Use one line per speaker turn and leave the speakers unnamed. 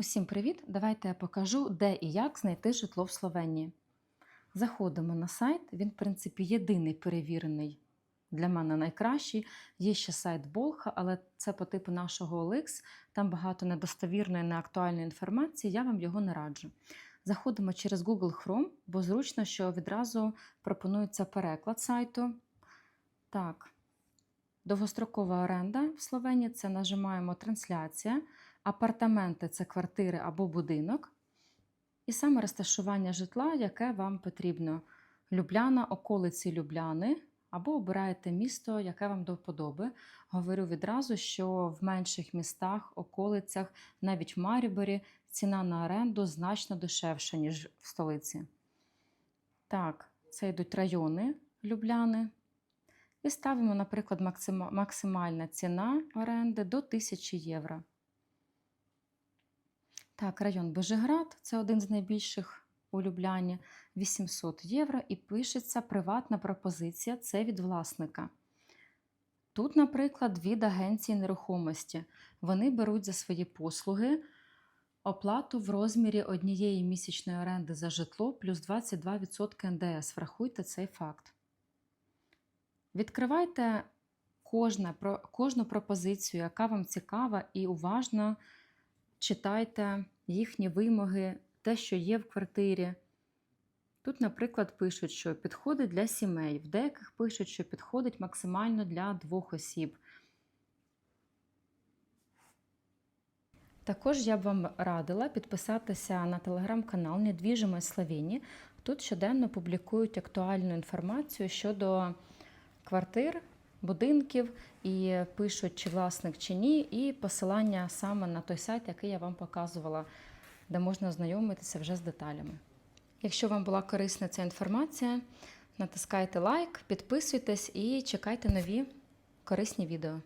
Усім привіт! Давайте я покажу, де і як знайти житло в Словенії. Заходимо на сайт, він, в принципі, єдиний перевірений для мене найкращий. Є ще сайт Болха, але це по типу нашого OLX. Там багато недостовірної, неактуальної інформації, я вам його не раджу. Заходимо через Google Chrome, бо зручно, що відразу пропонується переклад сайту. Так, довгострокова оренда в Словенії це нажимаємо трансляція. Апартаменти це квартири або будинок. І саме розташування житла, яке вам потрібно. Любляна, околиці Любляни, або обираєте місто, яке вам до вподоби. Говорю відразу, що в менших містах, околицях, навіть в Маріборі, ціна на оренду значно дешевша, ніж в столиці. Так, це йдуть райони Любляни. І ставимо, наприклад, максимальна ціна оренди до 1000 євро. Так, район Бежеград це один з найбільших у Любляні 800 євро і пишеться приватна пропозиція це від власника. Тут, наприклад, від агенції нерухомості. Вони беруть за свої послуги оплату в розмірі однієї місячної оренди за житло плюс 22% НДС. Врахуйте цей факт. Відкривайте кожну пропозицію, яка вам цікава, і уважно читайте їхні вимоги, те, що є в квартирі. Тут, наприклад, пишуть, що підходить для сімей, в деяких пишуть, що підходить максимально для двох осіб. Також я б вам радила підписатися на телеграм-канал Недвіжимость Словені. Тут щоденно публікують актуальну інформацію щодо квартир, будинків і пишуть, чи власник чи ні, і посилання саме на той сайт, який я вам показувала, де можна ознайомитися вже з деталями. Якщо вам була корисна ця інформація, натискайте лайк, підписуйтесь і чекайте нові корисні відео.